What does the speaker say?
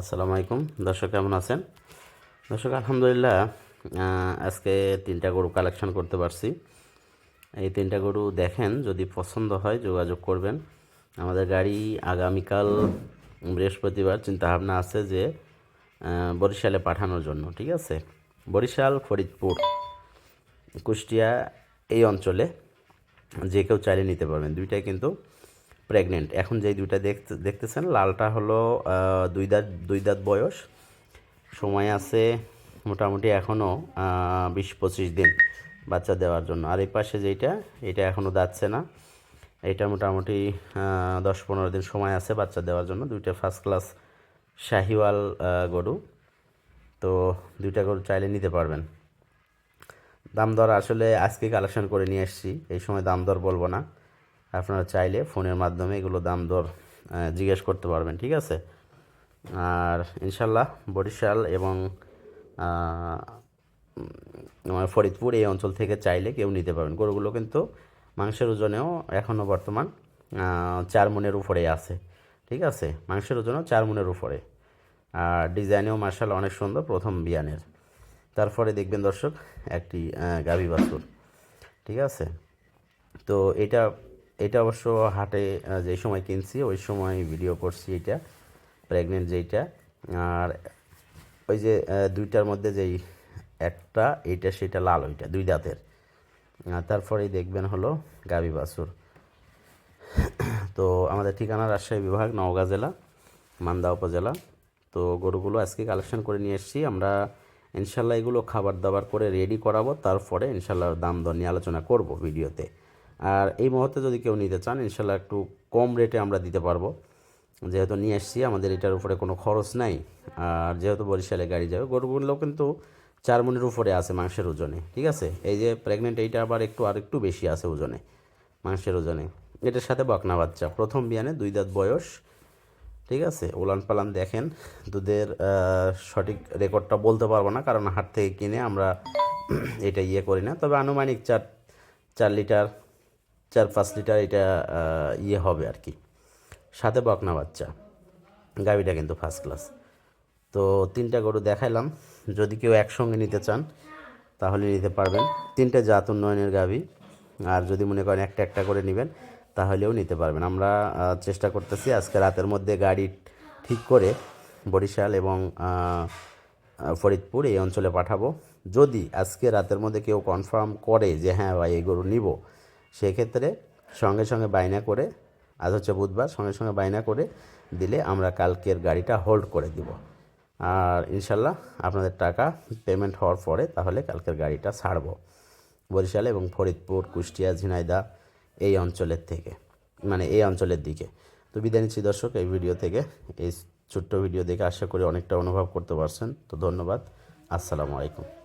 আসসালামু আলাইকুম। দর্শক, কেমন আছেন? দর্শক, আলহামদুলিল্লাহ আজকে তিনটা গরু কালেকশন করতে পারছি। এই তিনটা গরু দেখেন, যদি পছন্দ হয় যোগাযোগ করবেন। আমাদের গাড়ি আগামীকাল বৃহস্পতিবার, চিন্তাভাবনা আছে যে বরিশালে পাঠানোর জন্য, ঠিক আছে? বরিশাল, ফরিদপুর, কুষ্টিয়া এই অঞ্চলে যে কেউ চাইলে নিতে পারবেন। দুইটাই কিন্তু প্রেগনেন্ট এখন যেই দুইটা দেখতে, দেখতেছেন, লালটা হলো দুই দাঁত দুই দাঁত বয়স। সময় আছে মোটামুটি এখনও বিশ পঁচিশ দিন বাচ্চা দেওয়ার জন্য। আর এই পাশে যেইটা, এটা এখনও দাচ্ছে না। এটা মোটামুটি দশ পনেরো দিন সময় আছে বাচ্চা দেওয়ার জন্য। দুইটা ফার্স্ট ক্লাস শাহিওয়াল গরু। তো দুইটা গরু চাইলে নিতে পারবেন। দাম দর আসলে আজকে কালেকশন করে নিয়ে এসেছি। এই সময় দাম দর বলব না। আপনারা চাইলে ফোনের মাধ্যমে এগুলো দাম দর জিজ্ঞেস করতে পারবেন, ঠিক আছে? আর ইনশাল্লাহ বরিশাল এবং আমার ফরিদপুর এই অঞ্চল থেকে চাইলে কেউ নিতে পারবেন। গরুগুলো কিন্তু মাংসের ওজনেও এখনও বর্তমান চার মনের উপরে আছে, ঠিক আছে? মাংসের ওজনেও চার মনের উপরে। আর ডিজাইনেও মার্শাল অনেক সুন্দর প্রথম বিয়ানের। তারপরে দেখবেন দর্শক, একটি গাভী বাছুর, ঠিক আছে? তো এটা এটা অবশ্য হাটে যেই সময় কিনছি, ওই সময় ভিডিও করছি এটা প্রেগনেন্ট যেইটা। আর ওই যে দুইটার মধ্যে যেই একটা, এইটা, সেটা লাল ওইটা, দুই দাঁতের। তারপরেই দেখবেন হলো গাবি বাছুর। তো আমাদের ঠিকানা রাজশাহী বিভাগ, নওগাঁ জেলা, মান্দা উপজেলা। তো গরুগুলো আজকে কালেকশন করে নিয়ে এসেছি। আমরা ইনশাল্লাহ এগুলো খাবার দাবার করে রেডি করাবো। তারপরে ইনশাল্লাহ দাম দর নিয়ে আলোচনা করব ভিডিওতে আর এই মুহূর্তে যদি কেউ নিতে চান, ইনশাল্লাহ একটু কম রেটে আমরা দিতে পারব। যেহেতু নিয়ে এসেছি আমাদের এটার উপরে কোনো খরচ নাই। আর যেহেতু বরিশালে গাড়ি যাবে গরুগুলো কিন্তু চার উপরে আছে মাংসের ওজনে, ঠিক আছে? এই যে প্রেগনেন্ট এইটা আবার একটু, আর একটু বেশি আছে ওজনে, মাংসের ওজনে। এটার সাথে বকনা বাচ্চা, প্রথম বিয়ানে দুই দাঁত বয়স, ঠিক আছে? উলান পালান দেখেন, দুধের সঠিক রেকর্ডটা বলতে পারব না, কারণ হাট থেকে কিনে আমরা এটা ইয়ে করি না। তবে আনুমানিক চার চার লিটার চার পাঁচ লিটার এটা ইয়ে হবে আর কি। সাথে বকনা বাচ্চা। গাভিটা কিন্তু ফার্স্ট ক্লাস তো তিনটা গরু দেখাইলাম। যদি কেউ একসঙ্গে নিতে চান, তাহলে নিতে পারবেন। তিনটে জাত উন্নয়নের গাভি। আর যদি মনে করেন একটা একটা করে নেবেন, তাহলেও নিতে পারবেন। আমরা চেষ্টা করতেছি আজকে রাতের মধ্যে গাড়ি ঠিক করে বরিশাল এবং ফরিদপুর এই অঞ্চলে পাঠাবো। যদি আজকে রাতের মধ্যে কেউ কনফার্ম করে যে হ্যাঁ ভাই, এই গরু নিব সেক্ষেত্রে সঙ্গে সঙ্গে বাইনা করে, আজ হচ্ছে বুধবার, সঙ্গে সঙ্গে বাইনা করে দিলে আমরা কালকের গাড়িটা হোল্ড করে দিব। আর ইনশাল্লাহ আপনাদের টাকা পেমেন্ট হওয়ার পরে তাহলে কালকের গাড়িটা ছাড়বো। বরিশাল এবং ফরিদপুর, কুষ্টিয়া ঝিনাইদা এই অঞ্চলের থেকে মানে এই অঞ্চলের দিকে। তো বিদায় নিচ্ছি দর্শক, এই ভিডিও থেকে, এই ছোট্ট ভিডিও দেখে আশা করি অনেকটা অনুভব করতে পারছেন। তো ধন্যবাদ, আসসালামু আলাইকুম।